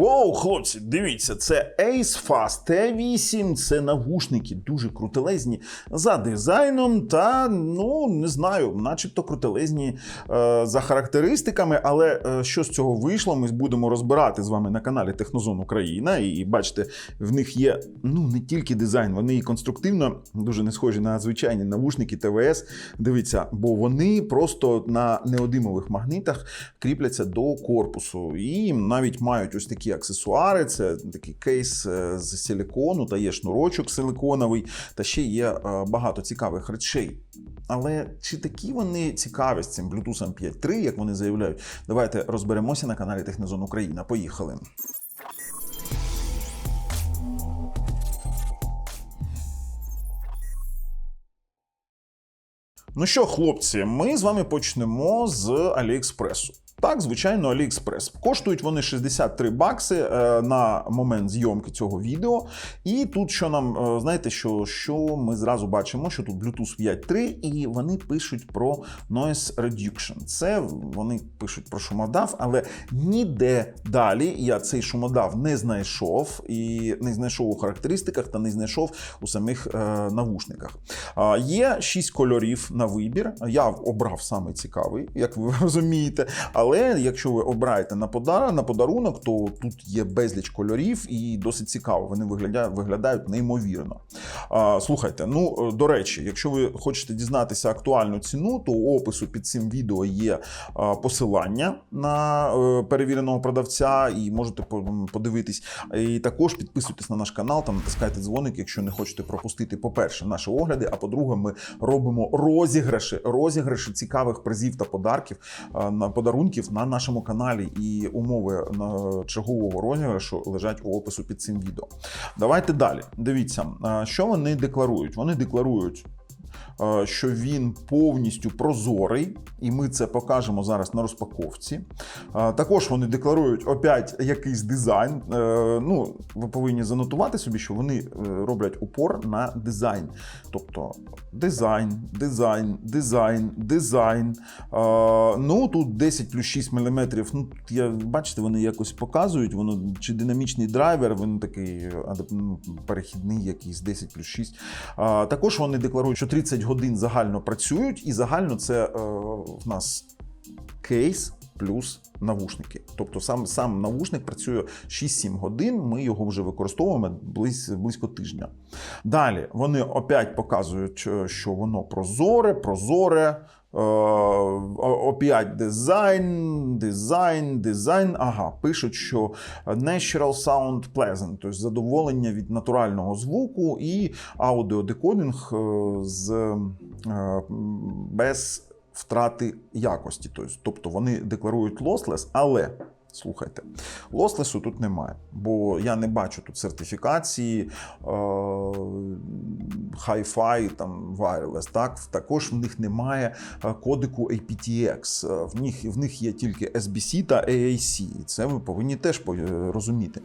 Воу, хлопці, дивіться, це Ace Fast T8, це навушники дуже крутелезні за дизайном та, ну, не знаю, начебто крутелезні е, за характеристиками. Але е, що з цього вийшло, ми будемо розбирати з вами на каналі Технозон Україна. І бачите, в них є ну не тільки дизайн, вони і конструктивно дуже не схожі на звичайні навушники ТВС. Дивіться, бо вони просто на неодимових магнитах кріпляться до корпусу і навіть мають ось такі аксесуари. Це такий кейс е, з силикону, та є шнурочок силиконовий, та ще є е, багато цікавих речей. Але чи такі вони цікаві з цим Bluetooth 5.3, як вони заявляють? Давайте розберемося на каналі Технозон Україна. Поїхали. Ну що, хлопці, ми з вами почнемо з Аліекспресу. Так, звичайно, Аліекспрес. Коштують вони 63 бакси е, на момент зйомки цього відео. І тут що нам, е, знаєте, що, що ми зразу бачимо, що тут Bluetooth 5.3, і вони пишуть про Noise Reduction. Це вони пишуть про шумодав, але ніде далі я цей шумодав не знайшов і не знайшов у характеристиках та не знайшов у самих е, навушниках. А, Є 6 кольорів на вибір. Я обрав саме цікавий, як ви розумієте. Але якщо ви обираєте на подар, на подарунок, то тут є безліч кольорів і досить цікаво. Вони виглядають, виглядають неймовірно. А, слухайте, ну е, до речі, якщо ви хочете дізнатися актуальну ціну, то у опису під цим відео є а, посилання на е, перевіреного продавця, і можете подивитись. І також підписуйтесь на наш канал, там натискайте дзвоник, якщо не хочете пропустити, по-перше, наші огляди. А по-друге, ми робимо розіграші, розіграші цікавих призів та подарків на подарунків на нашому каналі. І умови чергового розіграшу лежать у опису під цим відео. Давайте далі. Дивіться, що вони декларують. Вони декларують. Е, Що він повністю прозорий, і ми це покажемо зараз на розпаковці. Е, Також вони декларують опять якийсь дизайн. Е, Ну, ви повинні занотувати собі, що вони роблять упор на дизайн. Тобто дизайн, дизайн, дизайн, дизайн. Ну тут 10 плюс 6 мм. Ну, я бачите, вони якось показують. Воно чи динамічний драйвер, він такий ну, перехідний, якийсь 10 плюс 6. Також вони декларують, що 30 годин загально працюють, і загально це е, в нас кейс плюс навушники. Тобто сам, сам навушник працює 6-7 годин, ми його вже використовуємо близь, близько тижня. Далі вони опять показують, е, що воно прозоре, прозоре. Е, Опять дизайн, дизайн, дизайн. Ага, пишуть, що natural sound pleasant, тобто задоволення від натурального звуку і аудіодекодинг е, з е, без втрати якості. Тобто, Тобто вони декларують lossless, але. Слухайте, лослесу тут немає, бо я не бачу тут сертифікації е, Hi-Fi, там wireless. Так також в них немає е, кодику aptX. Е, В них в них є тільки SBC та AAC. Це ви повинні теж розуміти.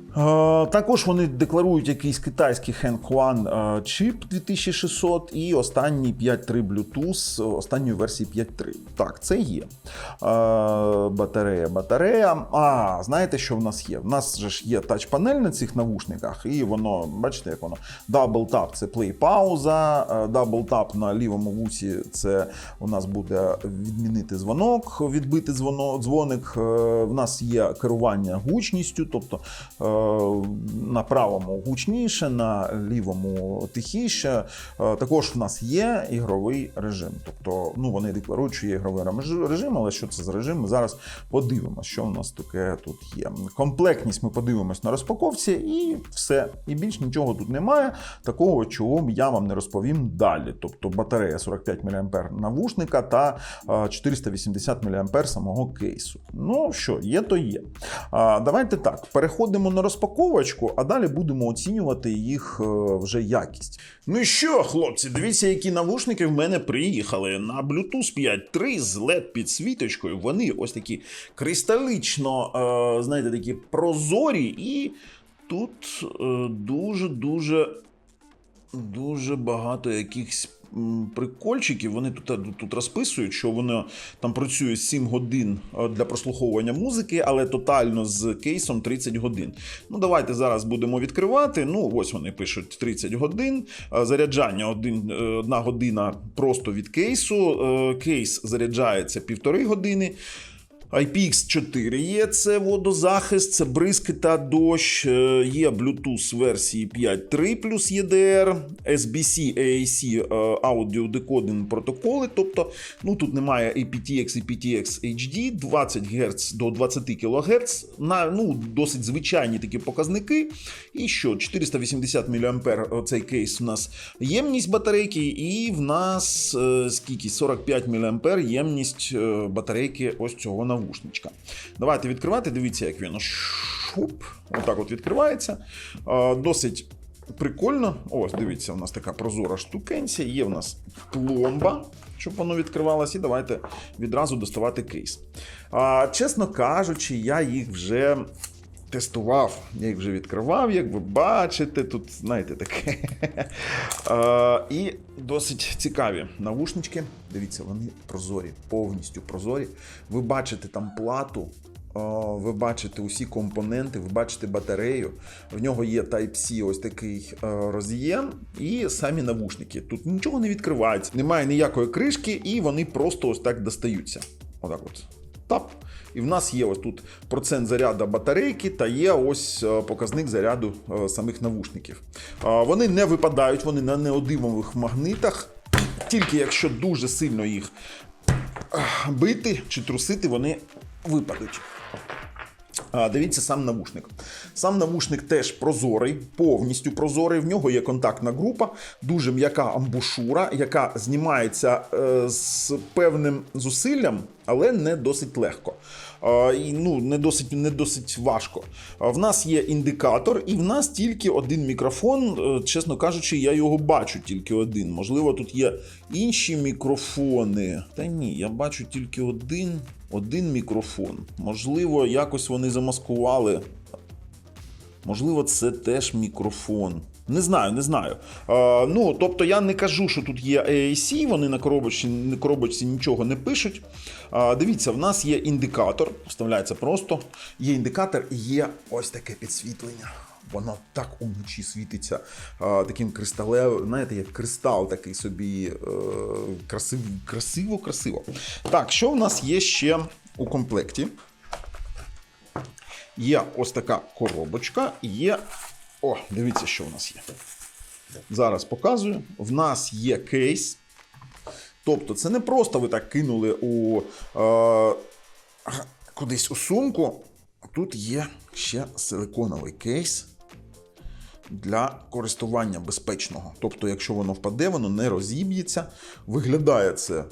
Також вони декларують якийсь китайський Henghuan е, чип 2600 і останній 5.3 Bluetooth останньої версії 5.3. Так, це є. Батарея, батарея. Знаєте, що в нас є? В нас же ж є тач-панель на цих навушниках, і воно, бачите, як воно Double tap це play пауза, double tap на лівому вусі це у нас буде відмінити дзвонок, відбити дзвоно, дзвоник. Е, В нас є керування гучністю, тобто е, на правому гучніше, на лівому тихіше. Е, Також в нас є ігровий режим. Тобто, ну вони декларують, що є ігровий режим, але що це за режим? Ми зараз подивимося, що в нас таке тут є. Комплектність ми подивимось на розпаковці, і все. І більш нічого тут немає. Такого, чого я вам не розповім далі. Тобто батарея 45 мА навушника та е, 480 мА самого кейсу. Ну що, є, то є. А, Давайте так, переходимо на розпаковочку, а далі будемо оцінювати їх е, вже якість. Ну що, хлопці, дивіться, які навушники в мене приїхали на Bluetooth 5.3 з LED підсвіточкою. Вони ось такі кристалично, е, знаєте, такі прозорі, і тут е, дуже-дуже. Дуже багато якихось прикольчиків. Вони тут, тут, тут розписують, що воно там працює 7 годин е, для прослуховування музики, але тотально з кейсом 30 годин. Ну, давайте зараз будемо відкривати. Ну, ось вони пишуть 30 годин. Е, Заряджання 1 година просто від кейсу. Е, Кейс заряджається півтори години. IPX4 є це водозахист, це бризки та дощ, е, є Bluetooth версії 5.3 плюс EDR, SBC, AAC е, аудіодекодинг протоколи. Тобто, ну тут немає aptX і PTX HD, 20 Гц до 20 кГц, на ну, досить звичайні такі показники. І що, 480 мА цей кейс у нас. Ємність батарейки, і в нас е, скільки? 45 мА ємність е, батарейки ось цього навушничка. Давайте відкривати, дивіться, як він шуп, отак от відкривається. Досить прикольно. Ось, дивіться, у нас така прозора штукенця, є в нас пломба. Щоб воно відкривалося, і давайте відразу доставати кейс. Чесно кажучи, я їх вже тестував, я їх вже відкривав, як ви бачите, тут, знаєте, таке. І досить цікаві навушнички. Дивіться, вони прозорі, повністю прозорі. Ви бачите там плату. Ви бачите усі компоненти, ви бачите батарею. В нього є Type-C, ось такий роз'єм, і самі навушники. Тут нічого не відкривається, немає ніякої кришки, і вони просто ось так достаються. Отак от. Тап. І в нас є ось тут процент заряду батарейки та є ось е, показник заряду е, самих навушників. Вони не випадають, вони на неодимових магнитах. Тільки якщо дуже сильно їх бити чи трусити, вони випадуть. Дивіться сам навушник. Сам навушник теж прозорий, повністю прозорий. В нього є контактна група, дуже м'яка амбушура, яка знімається е, з певним зусиллям, але не досить легко. І, ну, не досить, не досить важко. В нас є індикатор, і в нас тільки один мікрофон. Е, Чесно кажучи, я його бачу тільки один. Можливо, тут є інші мікрофони. Та ні, я бачу тільки один. Один мікрофон. Можливо, якось вони замаскували. Можливо, це теж мікрофон. Не знаю, не знаю. Е, ну, тобто я не кажу, що тут є AAC, вони на коробочці, на коробочці нічого не пишуть. Е, дивіться, в нас є індикатор, вставляється просто. Є індикатор і є ось таке підсвітлення. Воно так уночі світиться е, таким кристалевим, знаєте, як кристал такий собі е, красив, красиво, красиво. Так, що в нас є ще у комплекті? Є ось така коробочка, є. О, дивіться, що в нас є. Зараз показую. В нас є кейс. Тобто, це не просто ви так кинули у е, кудись у сумку. Тут є ще силиконовий кейс для користування безпечного. Тобто, якщо воно впаде, воно не розіб'ється. Виглядає це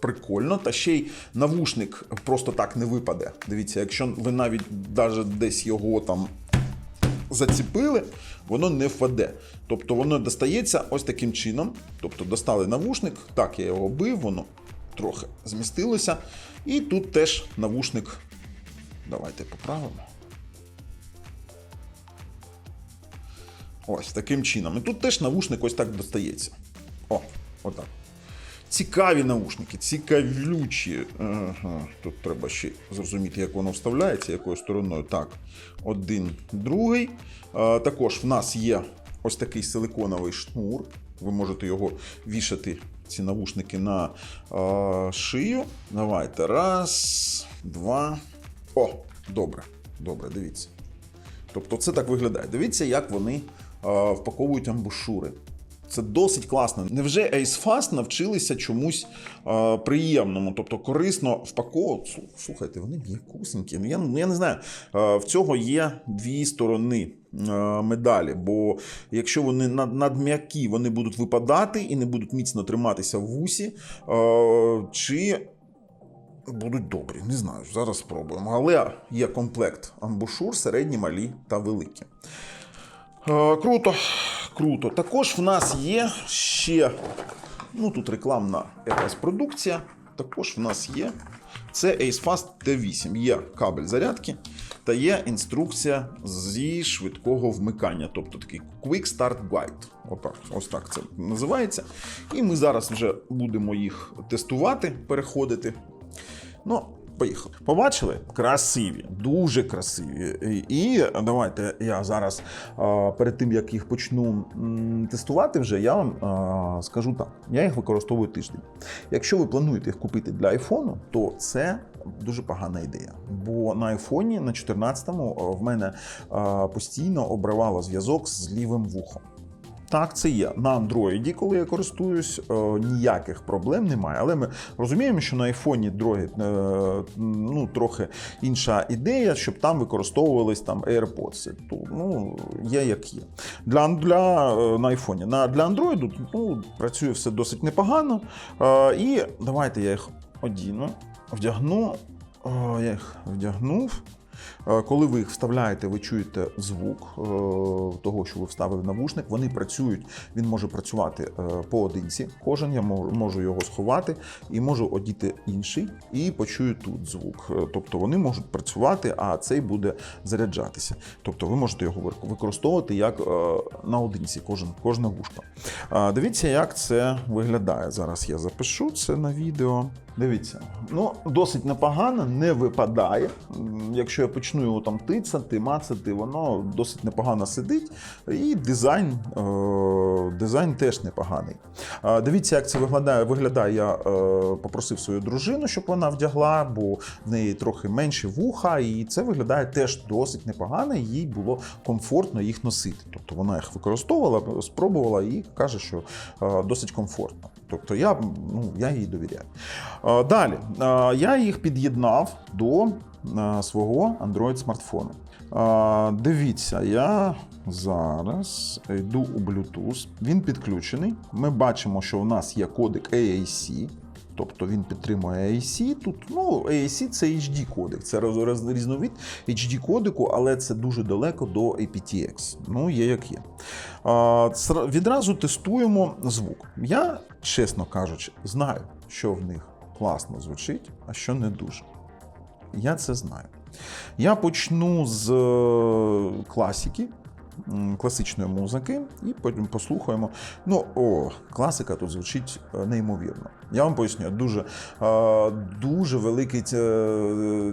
прикольно, та ще й навушник просто так не випаде. Дивіться, якщо ви навіть навіть десь його там заціпили, воно не впаде. Тобто воно достається ось таким чином. Тобто достали навушник, так я його бив, воно трохи змістилося. І тут теж навушник. Давайте поправимо. Ось таким чином. І тут теж навушник ось так достається. О, отак. Цікаві навушники, цікавлючі. Ага, тут треба ще зрозуміти, як воно вставляється, якою стороною. Так, один, другий. А, також в нас є ось такий силиконовий шнур. Ви можете його вішати, ці навушники, на а, шию. Давайте. Раз, два. О, добре. Добре, дивіться. Тобто це так виглядає. Дивіться, як вони а, впаковують амбушури. Це досить класно. Невже AceFast навчилися чомусь е, приємному, тобто корисно впаковувати? Слухайте, вони м'якусенькі. Ну, я, ну, я не знаю. Е, в цього є дві сторони е, медалі. Бо якщо вони над, надм'які, вони будуть випадати і не будуть міцно триматися в вусі. Е, чи будуть добрі, не знаю. Зараз спробуємо. Але є комплект амбушур, середні, малі та великі. Е, Круто, круто. Також в нас є ще, ну тут рекламна якась продукція. Також в нас є. Це AceFast T8. Є кабель зарядки. та є інструкція зі швидкого вмикання, тобто такий Quick Start Guide. Отак, ось так це називається. І ми зараз вже будемо їх тестувати, переходити. Ну, поїхали. Побачили? Красиві, дуже красиві. І давайте я зараз перед тим як їх почну тестувати, вже я вам скажу так: я їх використовую тиждень. Якщо ви плануєте їх купити для айфону, то це дуже погана ідея. Бо на айфоні на 14-му в мене постійно обривало зв'язок з лівим вухом. Так, це є. На Android, коли я користуюсь, е, ніяких проблем немає. Але ми розуміємо, що на айфоні дроги е, ну, трохи інша ідея, щоб там використовувались там AirPods. То, ну, є як є. Для, для, е, на айфоні. На, для Android ну, працює все досить непогано. І давайте я їх одіну, вдягну. О, я їх вдягнув. Е, Коли ви їх вставляєте, ви чуєте звук е, того, що ви вставили навушник. Вони працюють. Він може працювати е, поодинці. Кожен я можу його сховати і можу одіти інший, і почую тут звук. Тобто вони можуть працювати, а цей буде заряджатися. Тобто ви можете його використовувати як наодинці, кожен кожне вушко. Е, Дивіться, як це виглядає. Зараз я запишу це на відео. Дивіться, ну досить непогано, не випадає. Якщо я почну його там тицати, мацати, воно досить непогано сидить. І дизайн, е, дизайн теж непоганий. Дивіться, як це виглядає. Виглядає. Я е, попросив свою дружину, щоб вона вдягла, бо в неї трохи менше вуха, і це виглядає теж досить непогано. Їй було комфортно їх носити. Тобто вона їх використовувала, спробувала і каже, що е, досить комфортно. Тобто я, ну, я їй довіряю. Е, Далі е, я їх під'єднав до е, свого Android смартфону. Дивіться, я зараз йду у Bluetooth. Він підключений. Ми бачимо, що у нас є кодек AAC. Тобто він підтримує AAC. Тут ну, AAC це HD кодек, це різновид HD кодеку, але це дуже далеко до aptX. Ну, є як є. А, відразу тестуємо звук. Я, чесно кажучи, знаю, що в них класно звучить, а що не дуже. Я це знаю. Я почну з е, класики, класичної музики, і потім послухаємо. Ну, о, класика тут звучить е, неймовірно. Я вам поясню, дуже, е, дуже великий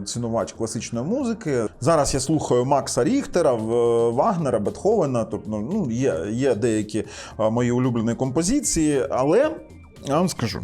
цінувач класичної музики. Зараз я слухаю Макса Ріхтера, Вагнера, Бетховена. Тобто, ну, є, є деякі мої улюблені композиції, але я вам скажу.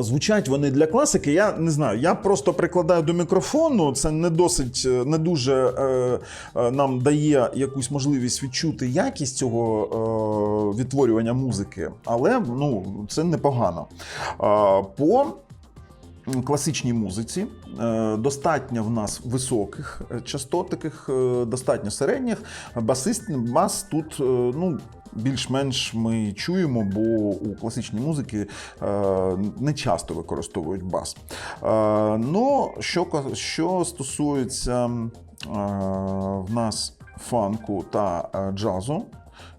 Звучать вони для класики. Я не знаю. Я просто прикладаю до мікрофону. Це не досить е, не дуже е, е, нам дає якусь можливість відчути якість цього е, відтворювання музики, але ну це непогано. Е, по класичній музиці е, достатньо в нас високих е, частот, таких е, достатньо середніх. Басист, бас тут е, ну. Більш-менш ми чуємо, бо у класичній музики е, не часто використовують бас. Е, ну, що, що стосується е, в нас фанку та джазу,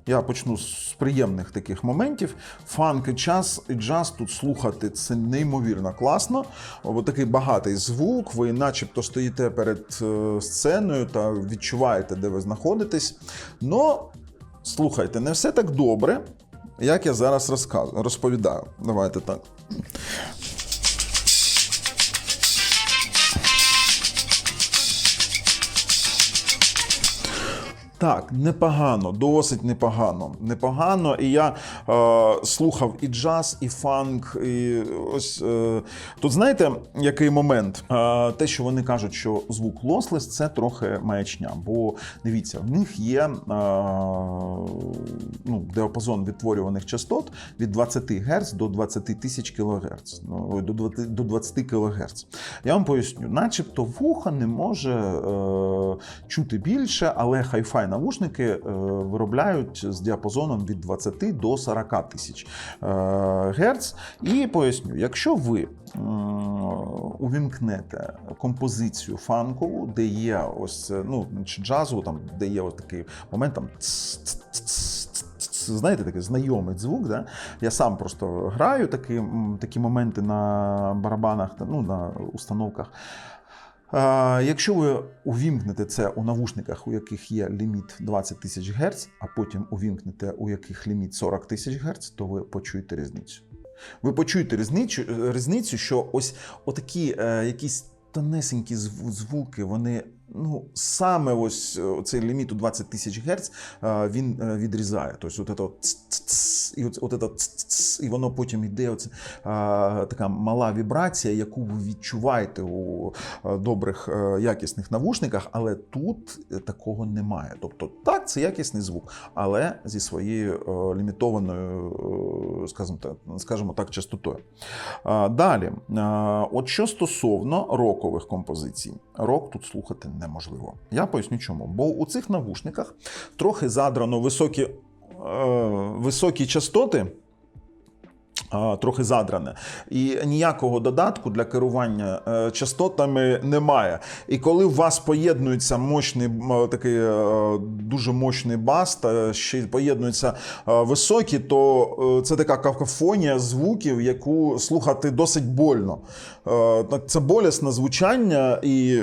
я почну з приємних таких моментів. Фанк і час і джаз тут слухати це неймовірно класно. О, такий багатий звук. Ви, начебто, стоїте перед сценою та відчуваєте, де ви знаходитесь. Но слухайте, не все так добре, як я зараз розповідаю. Давайте так. Так, непогано, досить непогано. Непогано. І я е, слухав і джаз, і фанк. І ось е, тут знаєте, який момент? Е, те, що вони кажуть, що звук лослес, це трохи маячня. Бо дивіться, в них є е, ну, діапазон відтворюваних частот від 20 Гц до 20 тисяч кГц. Ну, до 20, до 20 кГц. Я вам поясню, начебто вуха не може е, чути більше, але хай-фай навушники е, виробляють з діапазоном від 20 до 40 тисяч е, Гц. І поясню, якщо ви увімкнете композицію фанкову, де є ось е, ну чи джазову, там де є ось такий момент, там знаєте, такий знайомий звук. Да? Я сам просто граю такі, такі моменти на барабанах, ну, на установках. Якщо ви увімкнете це у навушниках, у яких є ліміт 20 тисяч Гц, а потім увімкнете, у яких ліміт 40 тисяч Гц, то ви почуєте різницю. Ви почуєте різницю, різницю що ось отакі е, якісь тонесенькі звуки, вони. Ну, саме ось е, цей ліміт у 20 тисяч Гц е, він е, відрізає. Тобто, от это ц-ц-ц, і от, от і воно потім йде оце, така мала вібрація, яку ви відчуваєте у добрих якісних навушниках, але тут такого немає. Тобто, так, це якісний звук, але зі своєю лімітованою, скажімо так, скажімо так, частотою. Далі, от що стосовно рокових композицій, рок тут слухати неможливо. Я поясню чому. Бо у цих навушниках трохи задрано високі, е, високі частоти. Трохи задране, і ніякого додатку для керування е, частотами немає. І коли у вас поєднується мощний м, такий е, дуже мощний бас, та ще й поєднуються е, високі, то е, це така какофонія звуків, яку слухати досить больно. Е, Це болісне звучання і.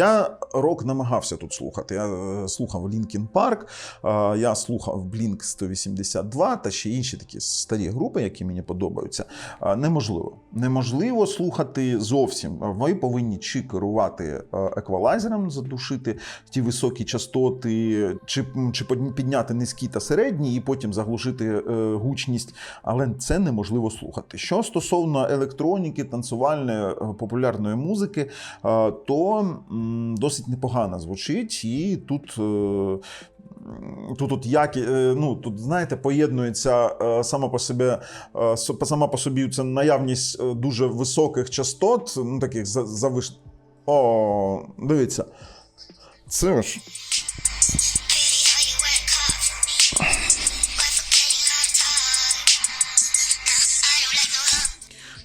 Я рок намагався тут слухати. Я е, слухав Linkin Park, е, я слухав Blink 182 та ще інші такі старі групи, які мені подобаються. Е, Неможливо. Неможливо слухати зовсім. Ви повинні чи керувати еквалайзером, задушити ті високі частоти, чи, чи підняти низькі та середні, і потім заглушити гучність. Але це неможливо слухати. Що стосовно електроніки, танцювальної популярної музики, то досить непогано звучить, і тут. е, Тут, от як, е, ну, тут, знаєте, поєднується е, сама по собі, сама по собі це наявність дуже високих частот, ну таких за- завиш... О, дивіться. Це ж.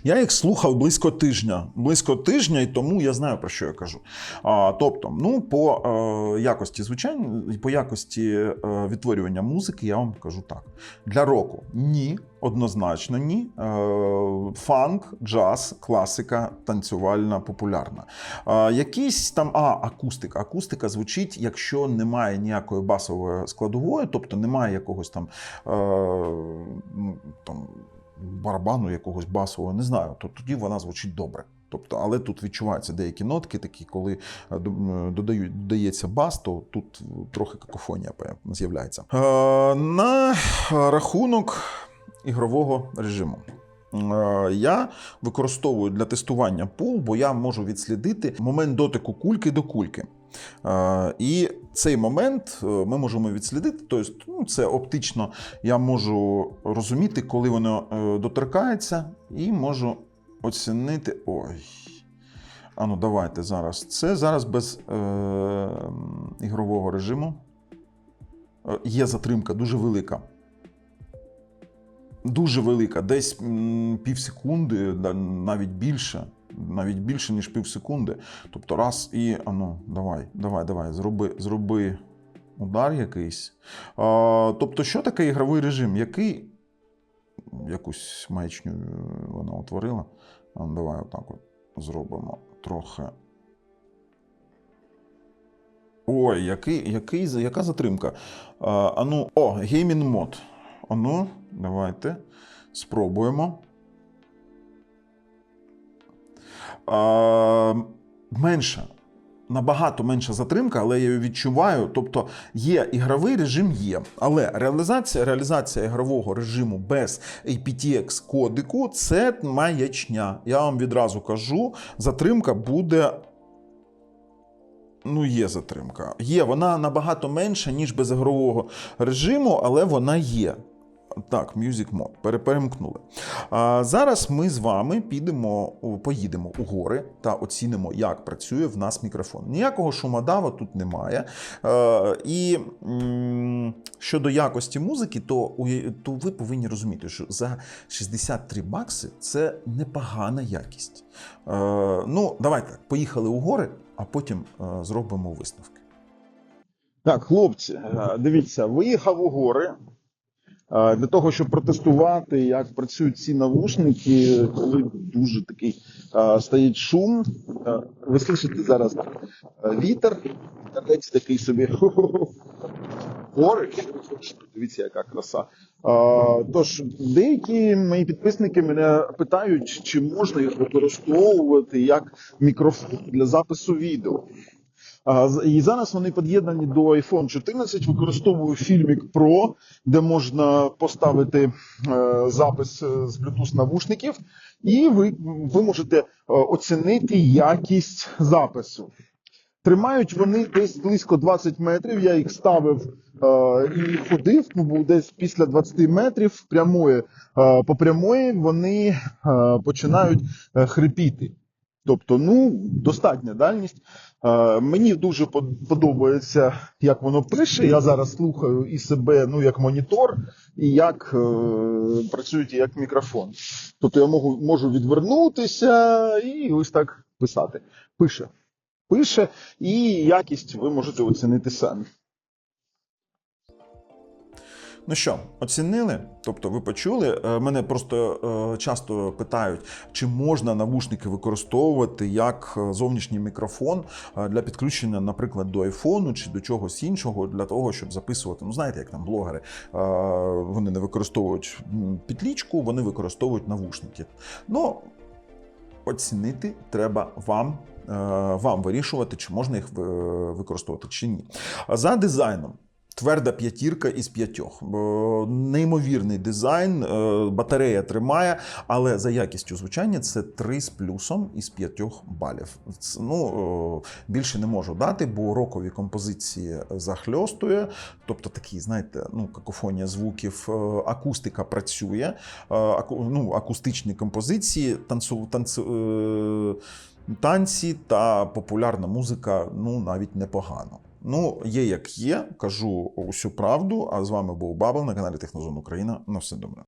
Я їх слухав близько тижня. Близько тижня, і тому я знаю про що я кажу. А, тобто, ну, по е, якості звучання, по якості е, відтворювання музики, я вам кажу так. Для року ні, однозначно ні. Е, фанк, джаз, класика, танцювальна, популярна. Е, якісь там, а, акустика. Акустика звучить, якщо немає ніякої басової складової, тобто немає якогось там. Е, там барабану якогось басового, не знаю, то тоді вона звучить добре. Тобто, але тут відчуваються деякі нотки, такі, коли е, додають, додається бас, то тут трохи какофонія з'являється. Е, на рахунок ігрового режиму. Е, Я використовую для тестування пул, бо я можу відслідити момент дотику кульки до кульки. І цей момент е, ми можемо відслідити. Тобто, ну, це оптично я можу розуміти, коли воно е, доторкається, і можу оцінити. Ой. А ну давайте зараз. Це зараз без е, ігрового режиму. Е, Є затримка дуже велика. Дуже велика, десь пів секунди, навіть більше, навіть більше, ніж пів секунди. Тобто раз і а ну, давай, давай, давай, зроби, зроби удар якийсь. А, тобто, що таке ігровий режим? Який якусь маячню вона утворила? А, давай отак от зробимо трохи. Ой, який, який, яка затримка? А, а ну, о, геймінг мод. А ну, давайте спробуємо. А, менше. Набагато менша затримка, але я її відчуваю. Тобто є ігровий режим, є. Але реалізація, реалізація ігрового режиму без aptX кодику це маячня. Я вам відразу кажу, затримка буде. Ну, є затримка. Є, вона набагато менша, ніж без ігрового режиму, але вона є. Так, Music Mode. Пере- Перемкнули. А, зараз ми з вами підемо, поїдемо у гори та оцінимо, як працює в нас мікрофон. Ніякого шумодава тут немає. Е, і м, щодо якості музики, то, то ви повинні розуміти, що за 63 бакси це непогана якість. Е, ну, давайте так, поїхали у гори, а потім е, зробимо висновки. Так, хлопці, дивіться, виїхав у гори для того, щоб протестувати, як працюють ці навушники, коли дуже такий стоїть шум. Ви слышите зараз вітер, вітерець такий собі. Гори, дивіться, яка краса. Тож, деякі мої підписники мене питають, чи можна їх використовувати як мікрофон для запису відео. І зараз вони під'єднані до iPhone 14. Використовую Filmic Pro, де можна поставити е, запис е, з Bluetooth навушників, і ви, ви можете е, оцінити якість запису. Тримають вони десь близько 20 метрів. Я їх ставив е, і ходив, ну, десь після 20 метрів прямої, е, по прямої вони е, починають хрипіти. Тобто, ну, достатня дальність. Е, мені дуже подобається, як воно пише. Я зараз слухаю і себе ну, як монітор, і як е, працюють як мікрофон. Тобто я можу, можу відвернутися і ось так писати. Пише. Пише, і якість ви можете оцінити самі. Ну що, оцінили? Тобто, ви почули? Е, Мене просто е, часто питають, чи можна навушники використовувати як е, зовнішній мікрофон для підключення, наприклад, до айфону чи до чогось іншого, для того, щоб записувати. Ну, знаєте, як там блогери, вони не використовують підлічку, вони використовують навушники. Ну, оцінити треба вам. Вам вирішувати, чи можна їх використовувати чи ні. За дизайном. Тверда п'ятірка із п'ятьох. Неймовірний дизайн, е, батарея тримає, але за якістю звучання це 3 з плюсом із 5 балів. Ну, е, більше не можу дати, бо рокові композиції захльостує. Тобто такі, знаєте, ну, какофонія звуків, е, акустика працює, ну, акустичні композиції, танцю, танцю, танці та популярна музика ну, навіть непогано. Ну, є як є, кажу усю правду. А з вами був Бабл на каналі Технозон Україна. На все добре.